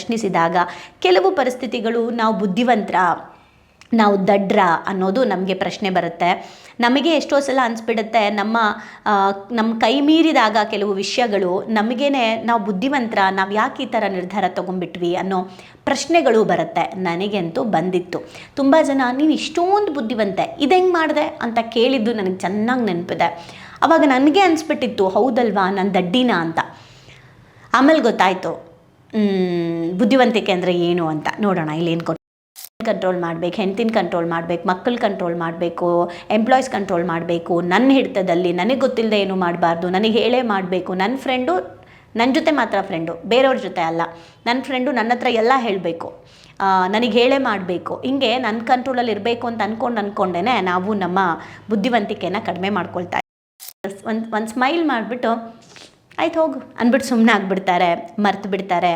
ಪ್ರಶ್ನಿಸಿದಾಗ ಕೆಲವು ಪರಿಸ್ಥಿತಿಗಳು ನಾವು ಬುದ್ಧಿವಂತರ, ನಾವು ದಡ್ರ ಅನ್ನೋದು ನಮಗೆ ಪ್ರಶ್ನೆ ಬರುತ್ತೆ. ನಮಗೆ ಎಷ್ಟೋ ಸಲ ಅನಿಸ್ಬಿಡುತ್ತೆ, ನಮ್ಮ ನಮ್ಮ ಕೈ ಮೀರಿದಾಗ ಕೆಲವು ವಿಷಯಗಳು ನಮಗೇನೆ ನಾವು ಬುದ್ಧಿವಂತರ, ನಾವು ಯಾಕೆ ಈ ಥರ ನಿರ್ಧಾರ ತೊಗೊಂಡ್ಬಿಟ್ವಿ ಅನ್ನೋ ಪ್ರಶ್ನೆಗಳು ಬರುತ್ತೆ. ನನಗಂತೂ ಬಂದಿತ್ತು. ತುಂಬ ಜನ ನೀನು ಇಷ್ಟೊಂದು ಬುದ್ಧಿವಂತೆ, ಇದು ಹೆಂಗೆ ಮಾಡಿದೆ? ಅಂತ ಕೇಳಿದ್ದು ನನಗೆ ಚೆನ್ನಾಗಿ ನೆನಪಿದೆ. ಅವಾಗ ನನಗೆ ಅನಿಸ್ಬಿಟ್ಟಿತ್ತು, ಹೌದಲ್ವಾ, ನಾನು ದಡ್ಡಿನ ಅಂತ. ಆಮೇಲೆ ಗೊತ್ತಾಯಿತು ಬುದ್ಧಿವಂತಿಕೆ ಅಂದರೆ ಏನು ಅಂತ ನೋಡೋಣ ಇಲ್ಲೇನು ಕೊಟ್ಟು ಕಂಟ್ರೋಲ್ ಮಾಡಬೇಕು, ಹೆಂಡ್ತಿನ ಕಂಟ್ರೋಲ್ ಮಾಡಬೇಕು, ಮಕ್ಕಳು ಕಂಟ್ರೋಲ್ ಮಾಡಬೇಕು ಎಂಪ್ಲಾಯ್ಸ್ ಕಂಟ್ರೋಲ್ ಮಾಡಬೇಕು ನನ್ನ ಹಿಡಿತದಲ್ಲಿ ನನಗೆ ಗೊತ್ತಿಲ್ಲದೆ ಏನು ಮಾಡಬಾರ್ದು, ನನಗೆ ಹೇಳೇ ಮಾಡಬೇಕು ನನ್ನ ಫ್ರೆಂಡು ನನ್ನ ಜೊತೆ ಮಾತ್ರ ಫ್ರೆಂಡು ಬೇರೆಯವ್ರ ಜೊತೆ ಅಲ್ಲ ನನ್ನ ಫ್ರೆಂಡು ನನ್ನ ಹತ್ರ ಎಲ್ಲ ಹೇಳಬೇಕು ನನಗೆ ಹೇಳೇ ಮಾಡಬೇಕು, ಹಿಂಗೆ ನನ್ನ ಕಂಟ್ರೋಲಲ್ಲಿ ಇರಬೇಕು ಅಂತ ಅಂದ್ಕೊಂಡು ಅಂದ್ಕೊಂಡೇ ನಾವು ನಮ್ಮ ಬುದ್ಧಿವಂತಿಕೆನ ಕಡಿಮೆ ಮಾಡ್ಕೊಳ್ತಾ ಒಂದು ಒಂದು ಸ್ಮೈಲ್ ಮಾಡಿಬಿಟ್ಟು ಆಯ್ತು ಹೋಗು ಅಂದ್ಬಿಟ್ಟು ಸುಮ್ಮನೆ ಆಗಿಬಿಡ್ತಾರೆ, ಮರ್ತು ಬಿಡ್ತಾರೆ.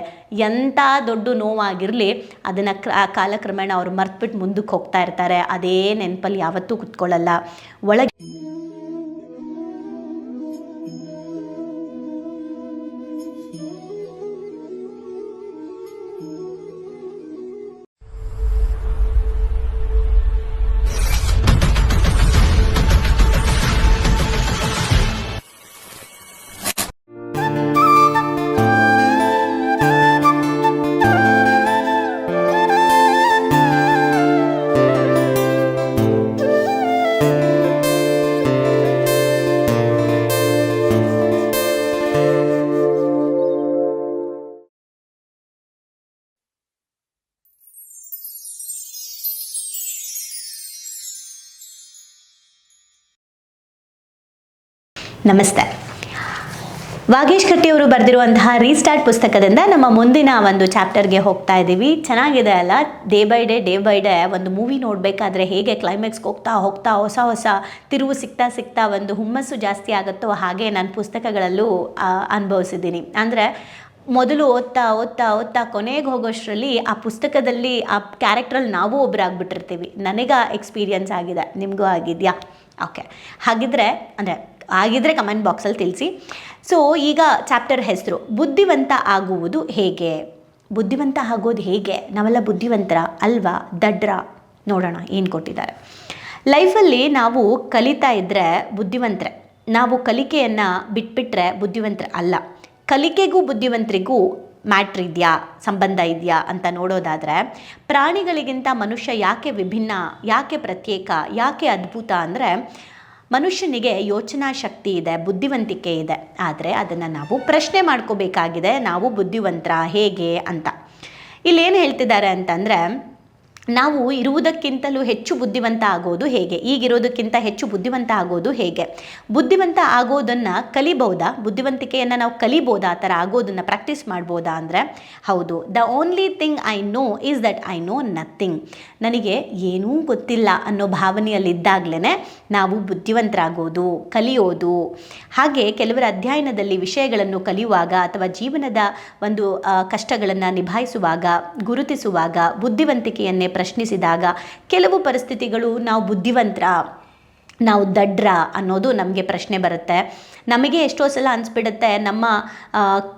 ಎಂಥ ದೊಡ್ಡ ನೋವಾಗಿರಲಿ ಅದನ್ನು ಕಾಲಕ್ರಮೇಣ ಅವ್ರು ಮರ್ತ್ಬಿಟ್ಟು ಮುಂದಕ್ಕೆ ಹೋಗ್ತಾ ಇರ್ತಾರೆ. ಅದೇ ನೆನಪಲ್ಲಿ ಯಾವತ್ತೂ ಕುತ್ಕೊಳ್ಳಲ್ಲ. ಒಳಗೆ ನಮಸ್ತೆ. ವಾಗೇಶ್ ಕಟ್ಟಿಯವರು ಬರೆದಿರುವಂತಹ ರೀಸ್ಟಾರ್ಟ್ ಪುಸ್ತಕದಿಂದ ನಮ್ಮ ಮುಂದಿನ ಒಂದು ಚಾಪ್ಟರ್ಗೆ ಹೋಗ್ತಾ ಇದ್ದೀವಿ. ಚೆನ್ನಾಗಿದೆ ಅಲ್ಲ? Day by day day by day ಒಂದು ಮೂವಿ ನೋಡಬೇಕಾದ್ರೆ ಹೇಗೆ ಕ್ಲೈಮ್ಯಾಕ್ಸ್ಗೆ ಹೋಗ್ತಾ ಹೋಗ್ತಾ, ಹೊಸ ಹೊಸ ತಿರುವು ಸಿಗ್ತಾ ಸಿಗ್ತಾ ಒಂದು ಹುಮ್ಮಸ್ಸು ಜಾಸ್ತಿ ಆಗುತ್ತೋ ಹಾಗೆ ನಾನು ಪುಸ್ತಕಗಳಲ್ಲೂ ಅನುಭವಿಸಿದ್ದೀನಿ. ಅಂದರೆ ಮೊದಲು ಓದ್ತಾ ಓದ್ತಾ ಓದ್ತಾ ಕೊನೆಗೆ ಹೋಗೋಷ್ಟರಲ್ಲಿ ಆ ಪುಸ್ತಕದಲ್ಲಿ ಆ ಕ್ಯಾರೆಕ್ಟ್ರಲ್ಲಿ ನಾವು ಒಬ್ಬರಾಗ್ಬಿಟ್ಟಿರ್ತೀವಿ ನನಗೆ ಎಕ್ಸ್ಪೀರಿಯನ್ಸ್ ಆಗಿದೆ. ನಿಮಗೂ ಆಗಿದೆಯಾ? ಓಕೆ ಹಾಗಿದ್ರೆ, ಅಂದರೆ ಆಗಿದ್ರೆ ಕಮೆಂಟ್ ಬಾಕ್ಸಲ್ಲಿ ತಿಳಿಸಿ. ಸೊ ಈಗ ಚಾಪ್ಟರ್ ಹೆಸರು, ಬುದ್ಧಿವಂತ ಆಗುವುದು ಹೇಗೆ? ಬುದ್ಧಿವಂತ ಆಗೋದು ಹೇಗೆ? ನಾವೆಲ್ಲ ಬುದ್ಧಿವಂತರ ಅಲ್ವಾ? ದಡ್ರ. ನೋಡೋಣ, ಏನು ಕೊಟ್ಟಿದ್ದಾರೆ. ಲೈಫಲ್ಲಿ ನಾವು ಕಲಿತಾ ಇದ್ದರೆ ಬುದ್ಧಿವಂತರೆ. ನಾವು ಕಲಿಕೆಯನ್ನು ಬಿಟ್ಬಿಟ್ರೆ ಬುದ್ಧಿವಂತರ ಅಲ್ಲ. ಕಲಿಕೆಗೂ ಬುದ್ಧಿವಂತರಿಗೂ ಮ್ಯಾಟ್ರ್ ಇದೆಯಾ? ಸಂಬಂಧ ಇದೆಯಾ? ಅಂತ ನೋಡೋದಾದರೆ, ಪ್ರಾಣಿಗಳಿಗಿಂತ ಮನುಷ್ಯ ಯಾಕೆ ವಿಭಿನ್ನ, ಯಾಕೆ ಪ್ರತ್ಯೇಕ, ಯಾಕೆ ಅದ್ಭುತ ಅಂದರೆ ಮನುಷ್ಯನಿಗೆ ಯೋಚನಾ ಶಕ್ತಿ ಇದೆ, ಬುದ್ಧಿವಂತಿಕೆ ಇದೆ. ಆದರೆ ಅದನ್ನು ನಾವು ಪ್ರಶ್ನೆ ಮಾಡ್ಕೋಬೇಕಾಗಿದೆ, ನಾವು ಬುದ್ಧಿವಂತರ ಹೇಗೆ ಅಂತ. ಇಲ್ಲೇನು ಹೇಳ್ತಿದ್ದಾರೆ ಅಂತಂದರೆ ನಾವು ಇರುವುದಕ್ಕಿಂತಲೂ ಹೆಚ್ಚು ಬುದ್ಧಿವಂತ ಆಗೋದು ಹೇಗೆ? ಈಗಿರೋದಕ್ಕಿಂತ ಹೆಚ್ಚು ಬುದ್ಧಿವಂತ ಆಗೋದು ಹೇಗೆ? ಬುದ್ಧಿವಂತ ಆಗೋದನ್ನು ಕಲಿಬೋದಾ? ಬುದ್ಧಿವಂತಿಕೆಯನ್ನು ನಾವು ಕಲಿಬೋದಾ? ಆ ಥರ ಆಗೋದನ್ನು ಪ್ರಾಕ್ಟೀಸ್ ಮಾಡ್ಬೋದಾ ಅಂದರೆ? ಹೌದು. The only thing I know is that I know nothing ನನಗೆ ಏನೂ ಗೊತ್ತಿಲ್ಲ ಅನ್ನೋ ಭಾವನೆಯಲ್ಲಿದ್ದಾಗಲೇ ನಾವು ಬುದ್ಧಿವಂತರಾಗೋದು, ಕಲಿಯೋದು. ಹಾಗೆ ಕೆಲವರ ಅಧ್ಯಯನದಲ್ಲಿ ವಿಷಯಗಳನ್ನು ಕಲಿಯುವಾಗ ಅಥವಾ ಜೀವನದ ಒಂದು ಕಷ್ಟಗಳನ್ನು ನಿಭಾಯಿಸುವಾಗ, ಗುರುತಿಸುವಾಗ ಬುದ್ಧಿವಂತಿಕೆಯನ್ನೇ ಪ್ರಶ್ನಿಸಿದಾಗ, ಕೆಲವು ಪರಿಸ್ಥಿತಿಗಳು ನಾವು ಬುದ್ಧಿವಂತರ, ನಾವು ದಡ್ರ ಅನ್ನೋದು ನಮಗೆ ಪ್ರಶ್ನೆ ಬರುತ್ತೆ. ನಮಗೆ ಎಷ್ಟೋ ಸಲ ಅನಿಸ್ಬಿಡುತ್ತೆ, ನಮ್ಮ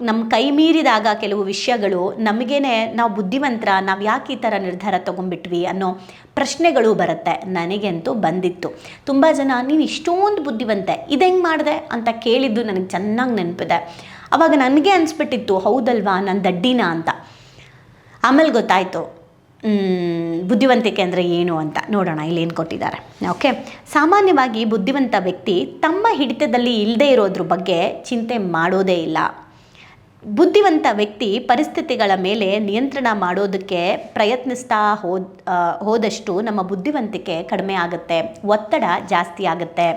ನಮ್ಮ ಕೈ ಮೀರಿದಾಗ ಕೆಲವು ವಿಷಯಗಳು ನಮಗೇನೆ ನಾವು ಬುದ್ಧಿವಂತರ, ನಾವು ಯಾಕೆ ಈ ಥರ ನಿರ್ಧಾರ ತೊಗೊಂಡ್ಬಿಟ್ವಿ ಅನ್ನೋ ಪ್ರಶ್ನೆಗಳು ಬರುತ್ತೆ. ನನಗಂತೂ ಬಂದಿತ್ತು. ತುಂಬ ಜನ, ನೀನು ಇಷ್ಟೊಂದು ಬುದ್ಧಿವಂತೆ, ಇದು ಹೆಂಗೆ ಮಾಡಿದೆ? ಅಂತ ಕೇಳಿದ್ದು ನನಗೆ ಚೆನ್ನಾಗಿ ನೆನಪಿದೆ. ಅವಾಗ ನನಗೆ ಅನಿಸ್ಬಿಟ್ಟಿತ್ತು, ಹೌದಲ್ವಾ, ನಾನು ದಡ್ಡಿನ ಅಂತ. ಆಮೇಲೆ ಗೊತ್ತಾಯಿತು. ಬುದ್ಧಿವಂತಿಕೆ ಅಂದರೆ ಏನು ಅಂತ ನೋಡೋಣ, ಇಲ್ಲಿ ಏನು ಕೊಟ್ಟಿದ್ದಾರೆ. ಓಕೆ ಸಾಮಾನ್ಯವಾಗಿ ಬುದ್ಧಿವಂತ ವ್ಯಕ್ತಿ ತಮ್ಮ ಹಿಡಿತದಲ್ಲಿ ಇಲ್ಲದೇ ಇರೋದ್ರ ಬಗ್ಗೆ ಚಿಂತೆ ಮಾಡೋದೇ ಇಲ್ಲ. ಬುದ್ಧಿವಂತ ವ್ಯಕ್ತಿ ಪರಿಸ್ಥಿತಿಗಳ ಮೇಲೆ ನಿಯಂತ್ರಣ ಮಾಡೋದಕ್ಕೆ ಪ್ರಯತ್ನಿಸ್ತಾ ಹೋದ್ ಹೋದಷ್ಟು ನಮ್ಮ ಬುದ್ಧಿವಂತಿಕೆ ಕಡಿಮೆ ಆಗುತ್ತೆ, ಒತ್ತಡ ಜಾಸ್ತಿ ಆಗುತ್ತೆ.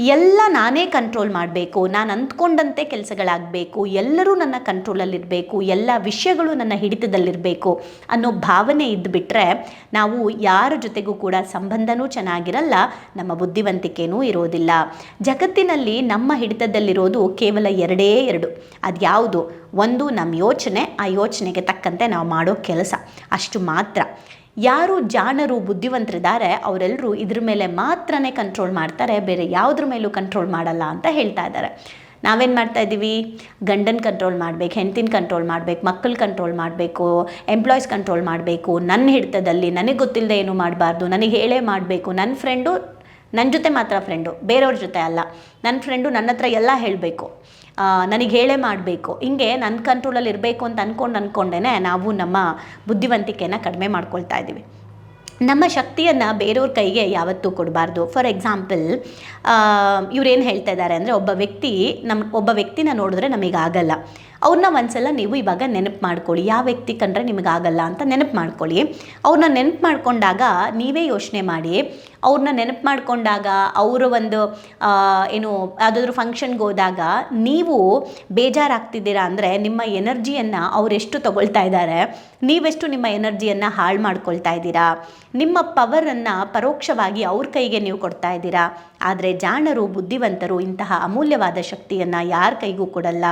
ಎಲ್ಲ ನಾನೇ ಕಂಟ್ರೋಲ್ ಮಾಡಬೇಕು, ನಾನು ಅಂದ್ಕೊಂಡಂತೆ ಕೆಲಸಗಳಾಗಬೇಕು, ಎಲ್ಲರೂ ನನ್ನ ಕಂಟ್ರೋಲಲ್ಲಿರಬೇಕು ಎಲ್ಲ ವಿಷಯಗಳು ನನ್ನ ಹಿಡಿತದಲ್ಲಿರಬೇಕು ಅನ್ನೋ ಭಾವನೆ ಇದ್ದುಬಿಟ್ರೆ ನಾವು ಯಾರ ಜೊತೆಗೂ ಕೂಡ ಸಂಬಂಧನೂ ಚೆನ್ನಾಗಿರಲ್ಲ, ನಮ್ಮ ಬುದ್ಧಿವಂತಿಕೆನೂ ಇರೋದಿಲ್ಲ. ಜಗತ್ತಿನಲ್ಲಿ ನಮ್ಮ ಹಿಡಿತದಲ್ಲಿರೋದು ಕೇವಲ ಎರಡೇ ಎರಡು. ಅದ್ಯಾವುದು ಒಂದು ನಮ್ಮ ಯೋಚನೆ, ಆ ಯೋಚನೆಗೆ ತಕ್ಕಂತೆ ನಾವು ಮಾಡೋ ಕೆಲಸ. ಅಷ್ಟು ಮಾತ್ರ. ಯಾರು ಜಾಣರು, ಬುದ್ಧಿವಂತರಿದ್ದಾರೆ ಅವರೆಲ್ಲರೂ ಇದ್ರ ಮೇಲೆ ಮಾತ್ರನೇ ಕಂಟ್ರೋಲ್ ಮಾಡ್ತಾರೆ, ಬೇರೆ ಯಾವುದ್ರ ಮೇಲೂ ಕಂಟ್ರೋಲ್ ಮಾಡಲ್ಲ ಅಂತ ಹೇಳ್ತಾ ಇದ್ದಾರೆ. ನಾವೇನು ಮಾಡ್ತಾ ಇದ್ದೀವಿ? ಗಂಡನ ಕಂಟ್ರೋಲ್ ಮಾಡಬೇಕು, ಹೆಂಡತಿನ ಕಂಟ್ರೋಲ್ ಮಾಡಬೇಕು, ಮಕ್ಕಳು ಕಂಟ್ರೋಲ್ ಮಾಡಬೇಕು ಎಂಪ್ಲಾಯ್ಸ್ ಕಂಟ್ರೋಲ್ ಮಾಡಬೇಕು ನನ್ನ ಹಿಡಿತದಲ್ಲಿ ನನಗೆ ಗೊತ್ತಿಲ್ಲದೆ ಏನು ಮಾಡಬಾರ್ದು, ನನಗೆ ಹೇಳೇ ಮಾಡಬೇಕು ನನ್ನ ಫ್ರೆಂಡು ನನ್ನ ಜೊತೆ ಮಾತ್ರ ಫ್ರೆಂಡು ಬೇರೆಯವ್ರ ಜೊತೆ ಅಲ್ಲ. ನನ್ನ ಫ್ರೆಂಡು ನನ್ನ ಹತ್ರ ಎಲ್ಲ ಹೇಳಬೇಕು. ನನಗೆ ಹೇಳೇ ಮಾಡಬೇಕು. ಹಿಂಗೆ ನನ್ನ ಕಂಟ್ರೋಲಲ್ಲಿ ಇರಬೇಕು ಅಂತ ಅಂದ್ಕೊಂಡು ಅಂದ್ಕೊಂಡೇ ನಾವು ನಮ್ಮ ಬುದ್ಧಿವಂತಿಕೆಯನ್ನು ಕಡಿಮೆ ಮಾಡ್ಕೊಳ್ತಾ ಇದ್ದೀವಿ. ನಮ್ಮ ಶಕ್ತಿಯನ್ನು ಬೇರೆಯವ್ರ ಕೈಗೆ ಯಾವತ್ತೂ ಕೊಡಬಾರ್ದು. ಫಾರ್ ಎಕ್ಸಾಂಪಲ್ ಇವ್ರೇನು ಹೇಳ್ತಾ ಇದ್ದಾರೆ ಅಂದರೆ ಒಬ್ಬ ವ್ಯಕ್ತಿ ನಮ್ಮ ಒಬ್ಬ ವ್ಯಕ್ತಿನ ನೋಡಿದ್ರೆ ನಮಗಾಗಲ್ಲ ಅವ್ರನ್ನ ಒಂದ್ಸಲ ನೀವು ಇವಾಗ ನೆನಪು ಮಾಡ್ಕೊಳ್ಳಿ. ಯಾವ ವ್ಯಕ್ತಿ ಕಂಡ್ರೆ ನಿಮಗಾಗಲ್ಲ ಅಂತ ನೆನಪು ಮಾಡ್ಕೊಳ್ಳಿ. ಅವ್ರನ್ನ ನೆನಪು ಮಾಡ್ಕೊಂಡಾಗ ನೀವೇ ಯೋಚನೆ ಮಾಡಿ. ಅವ್ರನ್ನ ನೆನಪು ಮಾಡ್ಕೊಂಡಾಗ ಅವರ ಒಂದು ಏನು, ಯಾವುದಾದ್ರೂ ಫಂಕ್ಷನ್ಗೆ ಹೋದಾಗ ನೀವು ಬೇಜಾರಾಗ್ತಿದ್ದೀರಾ ಅಂದರೆ ನಿಮ್ಮ ಎನರ್ಜಿಯನ್ನು ಅವರೆಷ್ಟು ತಗೊಳ್ತಾ ಇದ್ದಾರೆ, ನೀವೆಷ್ಟು ನಿಮ್ಮ ಎನರ್ಜಿಯನ್ನು ಹಾಳು ಮಾಡ್ಕೊಳ್ತಾ ಇದ್ದೀರಾ, ನಿಮ್ಮ ಪವರನ್ನು ಪರೋಕ್ಷವಾಗಿ ಅವ್ರ ಕೈಗೆ ನೀವು ಕೊಡ್ತಾ ಇದ್ದೀರಾ ಆದರೆ ಜಾಣರು, ಬುದ್ಧಿವಂತರು ಇಂತಹ ಅಮೂಲ್ಯವಾದ ಶಕ್ತಿಯನ್ನು ಯಾರ ಕೈಗೂ ಕೊಡಲ್ಲ.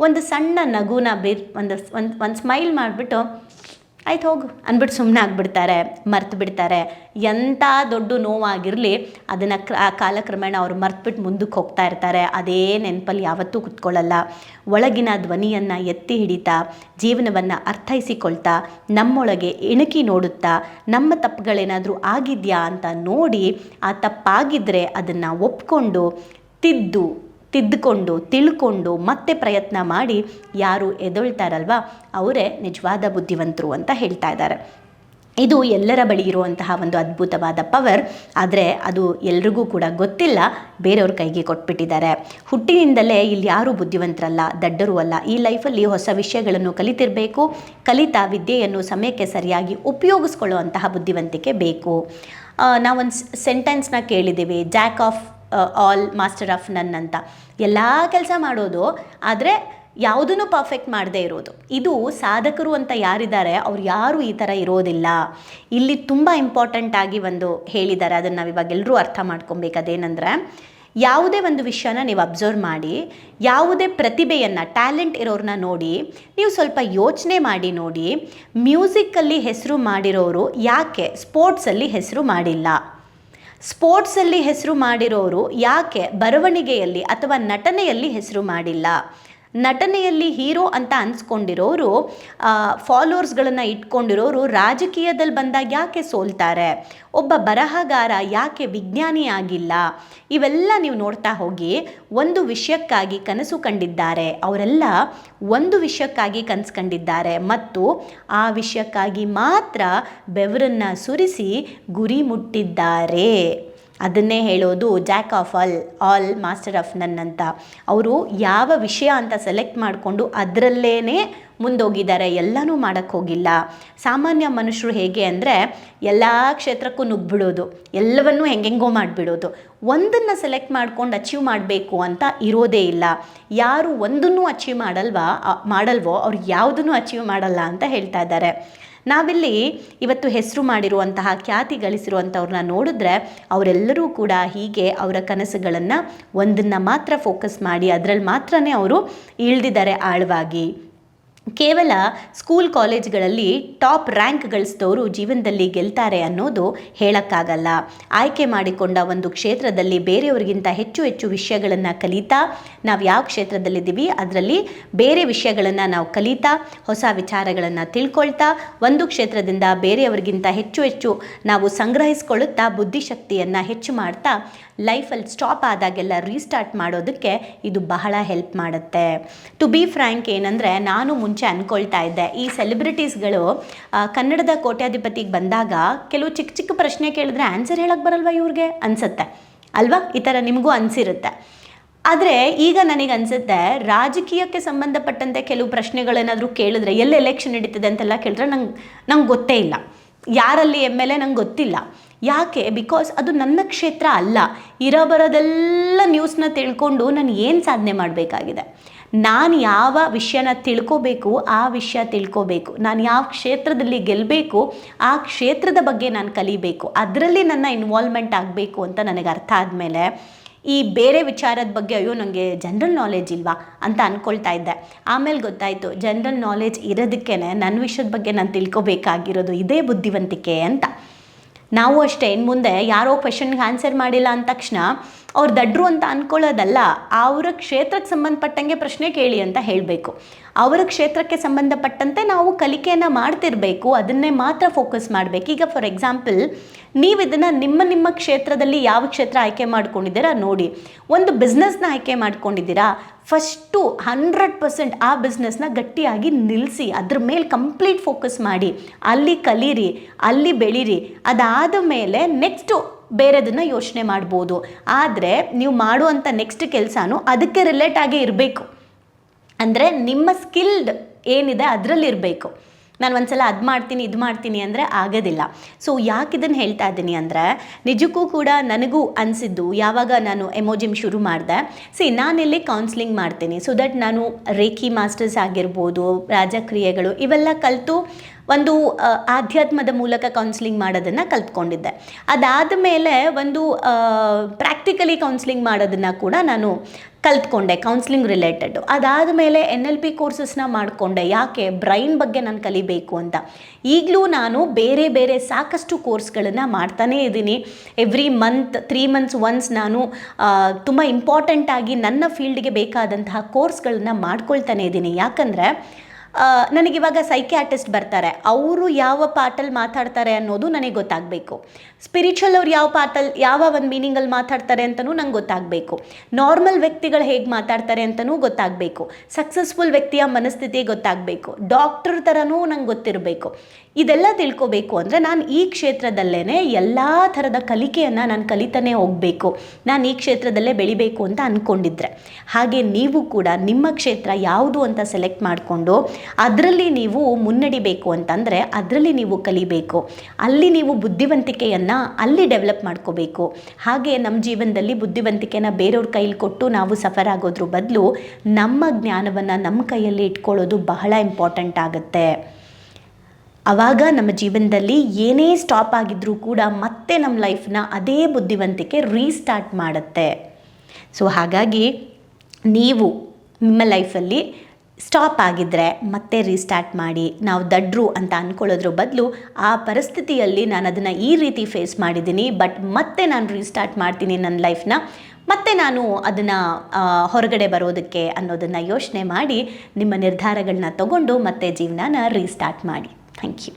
ಒಂದು ಸಣ್ಣ ನಗುನ ಬಿರ್ ಒಂದು ಒಂದು ಒಂದು ಸ್ಮೈಲ್ ಮಾಡಿಬಿಟ್ಟು ಆಯ್ತು ಹೋಗು ಅಂದ್ಬಿಟ್ಟು ಸುಮ್ಮನೆ ಆಗಿಬಿಡ್ತಾರೆ, ಮರ್ತು ಬಿಡ್ತಾರೆ. ಎಂಥ ದೊಡ್ಡ ನೋವಾಗಿರಲಿ ಅದನ್ನು ಕ್ರ ಕಾಲಕ್ರಮೇಣ ಅವರು ಮರ್ತ್ಬಿಟ್ಟು ಮುಂದಕ್ಕೆ ಹೋಗ್ತಾ ಇರ್ತಾರೆ. ಅದೇ ನೆನಪಲ್ಲಿ ಯಾವತ್ತೂ ಕುತ್ಕೊಳ್ಳಲ್ಲ. ಒಳಗಿನ ಧ್ವನಿಯನ್ನು ಎತ್ತಿ ಹಿಡಿತಾ, ಜೀವನವನ್ನು ಅರ್ಥೈಸಿಕೊಳ್ತಾ, ನಮ್ಮೊಳಗೆ ಇಣುಕಿ ನೋಡುತ್ತಾ, ನಮ್ಮ ತಪ್ಪುಗಳೇನಾದರೂ ಆಗಿದೆಯಾ ಅಂತ ನೋಡಿ, ಆ ತಪ್ಪಾಗಿದ್ದರೆ ಅದನ್ನು ಒಪ್ಕೊಂಡು, ತಿದ್ದು ತಿದ್ದುಕೊಂಡು, ತಿಳ್ಕೊಂಡು ಮತ್ತೆ ಪ್ರಯತ್ನ ಮಾಡಿ ಯಾರು ಎದೊಳ್ತಾರಲ್ವ ಅವರೇ ನಿಜವಾದ ಬುದ್ಧಿವಂತರು ಅಂತ ಹೇಳ್ತಾ ಇದ್ದಾರೆ. ಇದು ಎಲ್ಲರ ಬಳಿ ಇರುವಂತಹ ಒಂದು ಅದ್ಭುತವಾದ ಪವರ್ ಆದರೆ ಅದು ಎಲ್ರಿಗೂ ಕೂಡ ಗೊತ್ತಿಲ್ಲ, ಬೇರೆಯವ್ರ ಕೈಗೆ ಕೊಟ್ಬಿಟ್ಟಿದ್ದಾರೆ. ಹುಟ್ಟಿನಿಂದಲೇ ಇಲ್ಲಿ ಯಾರೂ ಬುದ್ಧಿವಂತರಲ್ಲ, ದಡ್ಡರೂ ಅಲ್ಲ, ಈ ಲೈಫಲ್ಲಿ ಹೊಸ ವಿಷಯಗಳನ್ನು ಕಲಿತಿರಬೇಕು, ಕಲಿತಾ ವಿದ್ಯೆಯನ್ನು ಸಮಯಕ್ಕೆ ಸರಿಯಾಗಿ ಉಪಯೋಗಿಸ್ಕೊಳ್ಳುವಂತಹ ಬುದ್ಧಿವಂತಿಕೆ ಬೇಕು. ನಾವೊಂದು ಸೆಂಟೆನ್ಸ್ನ ಕೇಳಿದ್ದೀವಿ jack of all master of none ಅಂತ. ಎಲ್ಲ ಕೆಲಸ ಮಾಡೋದು, ಆದರೆ ಯಾವುದನ್ನು ಪರ್ಫೆಕ್ಟ್ ಮಾಡದೇ ಇರೋದು. ಇದು ಸಾಧಕರು ಅಂತ ಯಾರಿದ್ದಾರೆ, ಅವ್ರು ಯಾರು ಈ ಥರ ಇರೋದಿಲ್ಲ. ಇಲ್ಲಿ ತುಂಬ ಇಂಪಾರ್ಟೆಂಟ್ ಆಗಿ ಒಂದು ಹೇಳಿದ್ದಾರೆ, ಅದನ್ನು ನಾವು ಇವಾಗ ಎಲ್ಲರೂ ಅರ್ಥ ಮಾಡ್ಕೊಬೇಕು. ಅದೇನೆಂದರೆ, ಯಾವುದೇ ಒಂದು ವಿಷಯನ ನೀವು ಅಬ್ಸರ್ವ್ ಮಾಡಿ, ಯಾವುದೇ ಪ್ರತಿಭೆಯನ್ನು ಟ್ಯಾಲೆಂಟ್ ಇರೋರನ್ನ ನೋಡಿ, ನೀವು ಸ್ವಲ್ಪ ಯೋಚನೆ ಮಾಡಿ ನೋಡಿ ಮ್ಯೂಸಿಕ್ಕಲ್ಲಿ ಹೆಸರು ಮಾಡಿರೋರು ಯಾಕೆ ಸ್ಪೋರ್ಟ್ಸಲ್ಲಿ ಹೆಸರು ಮಾಡಿಲ್ಲ? ಸ್ಪೋರ್ಟ್ಸಲ್ಲಿ ಹೆಸರು ಮಾಡಿರೋರು ಯಾಕೆ ಬರವಣಿಗೆಯಲ್ಲಿ ಅಥವಾ ನಟನೆಯಲ್ಲಿ ಹೆಸರು ಮಾಡಿಲ್ಲ? ನಟನೆಯಲ್ಲಿ ಹೀರೋ ಅಂತ ಅನ್ಸ್ಕೊಂಡಿರೋರು ಫಾಲೋವರ್ಸ್ಗಳನ್ನು ಇಟ್ಕೊಂಡಿರೋರು ರಾಜಕೀಯದಲ್ಲಿ ಬಂದಾಗ ಯಾಕೆ ಸೋಲ್ತಾರೆ? ಒಬ್ಬ ಬರಹಗಾರ ಯಾಕೆ ವಿಜ್ಞಾನಿ ಆಗಿಲ್ಲ? ಇವೆಲ್ಲ ನೀವು ನೋಡ್ತಾ ಹೋಗಿ ಒಂದು ವಿಷಯಕ್ಕಾಗಿ ಕನಸು ಕಂಡಿದ್ದಾರೆ. ಅವರೆಲ್ಲ ಒಂದು ವಿಷಯಕ್ಕಾಗಿ ಕನಸು ಕಂಡಿದ್ದಾರೆ. ಮತ್ತು ಆ ವಿಷಯಕ್ಕಾಗಿ ಮಾತ್ರ ಬೆವರನ್ನು ಸುರಿಸಿ ಗುರಿ ಮುಟ್ಟಿದ್ದಾರೆ. ಅದನ್ನೇ ಹೇಳೋದು jack of all all master of none ಅಂತ. ಅವರು ಯಾವ ವಿಷಯ ಅಂತ ಸೆಲೆಕ್ಟ್ ಮಾಡಿಕೊಂಡು ಅದರಲ್ಲೇ ಮುಂದೋಗಿದ್ದಾರೆ. ಎಲ್ಲನೂ ಮಾಡೋಕ್ಕೆ ಹೋಗಿಲ್ಲ. ಸಾಮಾನ್ಯ ಮನುಷ್ಯರು ಹೇಗೆ ಅಂದರೆ ಎಲ್ಲ ಕ್ಷೇತ್ರಕ್ಕೂ ನುಗ್ಬಿಡೋದು ಎಲ್ಲವನ್ನೂ ಹೆಂಗೆಂಗೋ ಮಾಡಿಬಿಡೋದು. ಒಂದನ್ನು ಸೆಲೆಕ್ಟ್ ಮಾಡ್ಕೊಂಡು ಅಚೀವ್ ಮಾಡಬೇಕು ಅಂತ ಇರೋದೇ ಇಲ್ಲ. ಯಾರು ಒಂದನ್ನು ಅಚೀವ್ ಮಾಡಲ್ವಾ ಮಾಡಲ್ವೋ, ಅವ್ರು ಯಾವುದನ್ನು ಅಚೀವ್ ಮಾಡಲ್ಲ ಅಂತ ಹೇಳ್ತಾ ಇದ್ದಾರೆ. ನಾವಿಲ್ಲಿ ಇವತ್ತು ಹೆಸರು ಮಾಡಿರುವಂತಹ, ಖ್ಯಾತಿ ಗಳಿಸಿರುವಂಥವ್ರನ್ನ ನೋಡಿದ್ರೆ ಅವರೆಲ್ಲರೂ ಕೂಡ ಹೀಗೆ ಅವರ ಕನಸುಗಳನ್ನು ಒಂದನ್ನು ಮಾತ್ರ ಫೋಕಸ್ ಮಾಡಿ, ಅದರಲ್ಲಿ ಮಾತ್ರನೇ ಅವರು ಇಳ್ದಿದ್ದಾರೆ ಆಳವಾಗಿ. ಕೇವಲ ಸ್ಕೂಲ್ ಕಾಲೇಜ್ಗಳಲ್ಲಿ ಟಾಪ್ ರ್ಯಾಂಕ್ ಗಳಿಸಿದವರು ಜೀವನದಲ್ಲಿ ಗೆಲ್ತಾರೆ ಅನ್ನೋದು ಹೇಳೋಕ್ಕಾಗಲ್ಲ. ಆಯ್ಕೆ ಮಾಡಿಕೊಂಡ ಒಂದು ಕ್ಷೇತ್ರದಲ್ಲಿ ಬೇರೆಯವರಿಗಿಂತ ಹೆಚ್ಚು ಹೆಚ್ಚು ವಿಷಯಗಳನ್ನು ಕಲಿತಾ ನಾವು ಯಾವ ಕ್ಷೇತ್ರದಲ್ಲಿದ್ದೀವಿ, ಅದರಲ್ಲಿ ಬೇರೆ ವಿಷಯಗಳನ್ನು ನಾವು ಕಲಿತಾ, ಹೊಸ ವಿಚಾರಗಳನ್ನು ತಿಳ್ಕೊಳ್ತಾ, ಒಂದು ಕ್ಷೇತ್ರದಿಂದ ಬೇರೆಯವರಿಗಿಂತ ಹೆಚ್ಚು ಹೆಚ್ಚು ನಾವು ಸಂಗ್ರಹಿಸ್ಕೊಳ್ಳುತ್ತಾ ಬುದ್ಧಿಶಕ್ತಿಯನ್ನು ಹೆಚ್ಚು ಮಾಡ್ತಾ ಲೈಫಲ್ಲಿ ಸ್ಟಾಪ್ ಆದಾಗೆಲ್ಲ ರೀಸ್ಟಾರ್ಟ್ ಮಾಡೋದಕ್ಕೆ ಇದು ಬಹಳ ಹೆಲ್ಪ್ ಮಾಡುತ್ತೆ. ಟು ಬಿ ಫ್ರ್ಯಾಂಕ್ ಏನಂದರೆ, ನಾನು ಮುಂಚೆ ಅಂದ್ಕೊಳ್ತಾ ಇದ್ದೆ. ಈ ಸೆಲೆಬ್ರಿಟೀಸ್ಗಳು ಕನ್ನಡದ ಕೋಟ್ಯಾಧಿಪತಿಗೆ ಬಂದಾಗ ಕೆಲವು ಚಿಕ್ಕ ಚಿಕ್ಕ ಪ್ರಶ್ನೆ ಕೇಳಿದ್ರೆ ಆನ್ಸರ್ ಹೇಳಕ್ಕೆ ಬರಲ್ವಾ ಇವ್ರಿಗೆ? ಅನಿಸುತ್ತೆ. ಅಲ್ವಾ? ಈ ಥರ ನಿಮಗೂ ಅನಿಸಿರುತ್ತೆ. ಆದರೆ ಈಗ ನನಗೆ ಅನಿಸುತ್ತೆ, ರಾಜಕೀಯಕ್ಕೆ ಸಂಬಂಧಪಟ್ಟಂತೆ ಕೆಲವು ಪ್ರಶ್ನೆಗಳೇನಾದರೂ ಕೇಳಿದ್ರೆ ಎಲ್ಲಿ ಎಲೆಕ್ಷನ್ ನಡೀತದೆ ಅಂತೆಲ್ಲ ಕೇಳಿದ್ರೆ ನಂಗೆ ನಂಗೆ ಗೊತ್ತೇ ಇಲ್ಲ. ಯಾರಲ್ಲಿ ಎಂ ಎಲ್ ಎ ನಂಗೆ ಗೊತ್ತಿಲ್ಲ. ಯಾಕೆ? ಬಿಕಾಸ್ ಅದು ನನ್ನ ಕ್ಷೇತ್ರ ಅಲ್ಲ. ಇರೋ ಬರೋದೆಲ್ಲ ನ್ಯೂಸ್ನ ತಿಳ್ಕೊಂಡು ನಾನು ಏನು ಸಾಧನೆ ಮಾಡಬೇಕಾಗಿದೆ? ನಾನು ಯಾವ ವಿಷಯನ ತಿಳ್ಕೋಬೇಕು, ಆ ವಿಷಯ ತಿಳ್ಕೋಬೇಕು. ನಾನು ಯಾವ ಕ್ಷೇತ್ರದಲ್ಲಿ ಗೆಲ್ಲಬೇಕು ಆ ಕ್ಷೇತ್ರದ ಬಗ್ಗೆ ನಾನು ಕಲಿಬೇಕು. ಅದರಲ್ಲಿ ನನ್ನ ಇನ್ವಾಲ್ವ್ಮೆಂಟ್ ಆಗಬೇಕು ಅಂತ ನನಗೆ ಅರ್ಥ ಆದಮೇಲೆ ಈ ಬೇರೆ ವಿಚಾರದ ಬಗ್ಗೆ ಅಯ್ಯೋ ನನಗೆ ಜನರಲ್ ನಾಲೆಜ್ ಇಲ್ವಾ ಅಂತ ಅಂದ್ಕೊಳ್ತಾ ಇದ್ದೆ. ಆಮೇಲೆ ಗೊತ್ತಾಯಿತು ಜನರಲ್ ನಾಲೆಜ್ ಇರೋದಕ್ಕೇ ನನ್ನ ವಿಷಯದ ಬಗ್ಗೆ ನಾನು ತಿಳ್ಕೊಬೇಕಾಗಿರೋದು ಇದೇ ಬುದ್ಧಿವಂತಿಕೆ ಅಂತ. ನಾವು ಅಷ್ಟೇ ಇನ್ನು ಮುಂದೆ ಯಾರೋ ಕ್ವೆಶನ್ಗೆ ಆನ್ಸರ್ ಮಾಡಿಲ್ಲ ಅಂದ ತಕ್ಷಣ ಅವ್ರು ದಡ್ರು ಅಂತ ಅಂದ್ಕೊಳ್ಳೋದಲ್ಲ ಅವರ ಕ್ಷೇತ್ರಕ್ಕೆ ಸಂಬಂಧಪಟ್ಟಂಗೆ ಪ್ರಶ್ನೆ ಕೇಳಿ ಅಂತ ಹೇಳಬೇಕು. ಅವರ ಕ್ಷೇತ್ರಕ್ಕೆ ಸಂಬಂಧಪಟ್ಟಂತೆ ನಾವು ಕಲಿಕೆಯನ್ನು ಮಾಡ್ತಿರಬೇಕು, ಅದನ್ನೇ ಮಾತ್ರ ಫೋಕಸ್ ಮಾಡಬೇಕು. ಈಗ ಫಾರ್ ಎಕ್ಸಾಂಪಲ್ ನೀವು ಇದನ್ನು ನಿಮ್ಮ ನಿಮ್ಮ ಕ್ಷೇತ್ರದಲ್ಲಿ ಯಾವ ಕ್ಷೇತ್ರ ಆಯ್ಕೆ ಮಾಡ್ಕೊಂಡಿದ್ದೀರಾ ನೋಡಿ. ಒಂದು ಬಿಸ್ನೆಸ್ನ ಆಯ್ಕೆ ಮಾಡ್ಕೊಂಡಿದ್ದೀರಾ ಫಸ್ಟು ಹಂಡ್ರೆಡ್ ಪರ್ಸೆಂಟ್ ಆ ಬಿಸ್ನೆಸ್ನ ಗಟ್ಟಿಯಾಗಿ ನಿಲ್ಲಿಸಿ ಅದ್ರ ಮೇಲೆ ಕಂಪ್ಲೀಟ್ ಫೋಕಸ್ ಮಾಡಿ. ಅಲ್ಲಿ ಕಲೀರಿ, ಅಲ್ಲಿ ಬೆಳೀರಿ, ಅದಾದ ಮೇಲೆ ನೆಕ್ಸ್ಟು ಬೇರೆದನ್ನು ಯೋಚನೆ ಮಾಡ್ಬೋದು. ಆದರೆ, ನೀವು ಮಾಡುವಂಥ ನೆಕ್ಸ್ಟ್ ಕೆಲಸನೂ ಅದಕ್ಕೆ ರಿಲೇಟ್ ಆಗೇ ಇರಬೇಕು. ಅಂದರೆ ನಿಮ್ಮ ಸ್ಕಿಲ್ಡ್ ಏನಿದೆ ಅದರಲ್ಲಿ ಇರಬೇಕು ನಾನು ಒಂದ್ಸಲ ಅದು ಮಾಡ್ತೀನಿ, ಇದು ಮಾಡ್ತೀನಿ ಅಂದರೆ ಆಗೋದಿಲ್ಲ. ಸೊ ಯಾಕೆ ಇದನ್ನು ಹೇಳ್ತಾ ಇದ್ದೀನಿ ಅಂದರೆ, ನಿಜಕ್ಕೂ ಕೂಡ ನನಗೂ ಅನಿಸಿದ್ದು, ಯಾವಾಗ ನಾನು ಎಮೋಜಿಮ್ ಶುರು ಮಾಡಿದೆ ಸಿ ನಾನಿಲ್ಲಿ ಕೌನ್ಸ್ಲಿಂಗ್ ಮಾಡ್ತೀನಿ. ಸೊ ದಟ್ ನಾನು ರೇಖಿ ಮಾಸ್ಟರ್ಸ್ ಆಗಿರ್ಬೋದು, ರಾಜಕ್ರಿಯೆಗಳು, ಇವೆಲ್ಲ ಕಲಿತು ಒಂದು ಆಧ್ಯಾತ್ಮದ ಮೂಲಕ ಕೌನ್ಸಿಲಿಂಗ್ ಮಾಡೋದನ್ನು ಕಲ್ತ್ಕೊಂಡಿದ್ದೆ. ಅದಾದ ಮೇಲೆ ಒಂದು ಪ್ರಾಕ್ಟಿಕಲಿ ಕೌನ್ಸಿಲಿಂಗ್ ಮಾಡೋದನ್ನು ಕೂಡ ನಾನು ಕಲ್ತ್ಕೊಂಡೆ ಕೌನ್ಸಿಲಿಂಗ್ ರಿಲೇಟೆಡ್ ಅದಾದ ಮೇಲೆ ಎನ್ ಎಲ್ ಪಿ ಕೋರ್ಸಸ್ನ ಮಾಡಿಕೊಂಡೆ, ಯಾಕೆ ಬ್ರೈನ್ ಬಗ್ಗೆ ನಾನು ಕಲಿಬೇಕು ಅಂತ. ಈಗಲೂ ನಾನು ಬೇರೆ ಬೇರೆ ಸಾಕಷ್ಟು ಕೋರ್ಸ್ಗಳನ್ನು ಮಾಡ್ತಾನೇ ಇದ್ದೀನಿ. Every month three months once ನಾನು ತುಂಬ ಇಂಪಾರ್ಟೆಂಟಾಗಿ ನನ್ನ ಫೀಲ್ಡ್ಗೆ ಬೇಕಾದಂತಹ ಕೋರ್ಸ್ಗಳನ್ನ ಮಾಡ್ಕೊಳ್ತಾನೆ ಇದ್ದೀನಿ. ಯಾಕಂದರೆ ನನಗಿವಾಗ ಸೈಕ್ಯಾಟಿಸ್ಟ್ ಬರ್ತಾರೆ. ಅವರು ಯಾವ ಪಾಟಲ್ಲಿ ಮಾತಾಡ್ತಾರೆ ಅನ್ನೋದು ನನಗೆ ಗೊತ್ತಾಗಬೇಕು. ಸ್ಪಿರಿಚುವಲ್ ಅವ್ರು ಯಾವ ಪಾತಲ್ ಯಾವ ಒಂದು ಮೀನಿಂಗಲ್ಲಿ ಮಾತಾಡ್ತಾರೆ ಅಂತಲೂ ನಂಗೆ ಗೊತ್ತಾಗಬೇಕು. ನಾರ್ಮಲ್ ವ್ಯಕ್ತಿಗಳು ಹೇಗೆ ಮಾತಾಡ್ತಾರೆ ಅಂತಲೂ ಗೊತ್ತಾಗಬೇಕು. ಸಕ್ಸಸ್ಫುಲ್ ವ್ಯಕ್ತಿಯ ಮನಸ್ಥಿತಿ ಗೊತ್ತಾಗಬೇಕು. ಡಾಕ್ಟರ್ ಥರನೂ ನಂಗೆ ಗೊತ್ತಿರಬೇಕು. ಇದೆಲ್ಲ ತಿಳ್ಕೊಬೇಕು ಅಂದರೆ ನಾನು ಈ ಕ್ಷೇತ್ರದಲ್ಲೇ ಎಲ್ಲ ಥರದ ಕಲಿಕೆಯನ್ನು ನಾನು ಕಲಿತಾನೆ ಹೋಗಬೇಕು. ನಾನು ಈ ಕ್ಷೇತ್ರದಲ್ಲೇ ಬೆಳಿಬೇಕು ಅಂತ ಅಂದ್ಕೊಂಡಿದ್ರೆ ಹಾಗೆ ನೀವು ಕೂಡ ನಿಮ್ಮ ಕ್ಷೇತ್ರ ಯಾವುದು ಅಂತ ಸೆಲೆಕ್ಟ್ ಮಾಡಿಕೊಂಡು ಅದರಲ್ಲಿ ನೀವು ಮುನ್ನಡಿಬೇಕು ಅಂತಂದರೆ ಅದರಲ್ಲಿ ನೀವು ಕಲಿಬೇಕು. ಅಲ್ಲಿ ನೀವು ಬುದ್ಧಿವಂತಿಕೆಯನ್ನು ಅಲ್ಲಿ ಡೆವಲಪ್ ಮಾಡ್ಕೋಬೇಕು. ಹಾಗೆ ನಮ್ಮ ಜೀವನದಲ್ಲಿ ಬುದ್ಧಿವಂತಿಕೆನ ಬೇರೆಯವ್ರ ಕೈಲಿ ಕೊಟ್ಟು ನಾವು ಸಫರ್ ಆಗೋದ್ರ ಬದಲು ನಮ್ಮ ಜ್ಞಾನವನ್ನು ನಮ್ಮ ಕೈಯಲ್ಲಿ ಇಟ್ಕೊಳ್ಳೋದು ಬಹಳ ಇಂಪಾರ್ಟೆಂಟ್ ಆಗುತ್ತೆ. ಆವಾಗ ನಮ್ಮ ಜೀವನದಲ್ಲಿ ಏನೇ ಸ್ಟಾಪ್ ಆಗಿದ್ರೂ ಕೂಡ ಮತ್ತೆ ನಮ್ಮ ಲೈಫ್ನ ಅದೇ ಬುದ್ಧಿವಂತಿಕೆ ರೀಸ್ಟಾರ್ಟ್ ಮಾಡುತ್ತೆ. ಸೊ ಹಾಗಾಗಿ, ನೀವು ನಿಮ್ಮ ಲೈಫಲ್ಲಿ ಸ್ಟಾಪ್ ಆಗಿದ್ದರೆ ಮತ್ತೆ ರೀಸ್ಟಾರ್ಟ್ ಮಾಡಿ, ನಾವು ದಡ್ರು ಅಂತ ಅಂದ್ಕೊಳ್ಳೋದ್ರ ಬದಲು ಆ ಪರಿಸ್ಥಿತಿಯಲ್ಲಿ ನಾನು ಅದನ್ನು ಈ ರೀತಿ ಫೇಸ್ ಮಾಡಿದ್ದೀನಿ ಬಟ್ ಮತ್ತೆ ನಾನು ರೀಸ್ಟಾರ್ಟ್ ಮಾಡ್ತೀನಿ ನನ್ನ ಲೈಫ್ನ ಮತ್ತೆ ನಾನು ಅದನ್ನು ಹೊರಗಡೆ ಬರೋದಕ್ಕೆ ಅನ್ನೋದನ್ನು ಯೋಚನೆ ಮಾಡಿ, ನಿಮ್ಮ ನಿರ್ಧಾರಗಳನ್ನ ತಗೊಂಡು ಮತ್ತೆ ಜೀವನನ ರೀಸ್ಟಾರ್ಟ್ ಮಾಡಿ. Thank you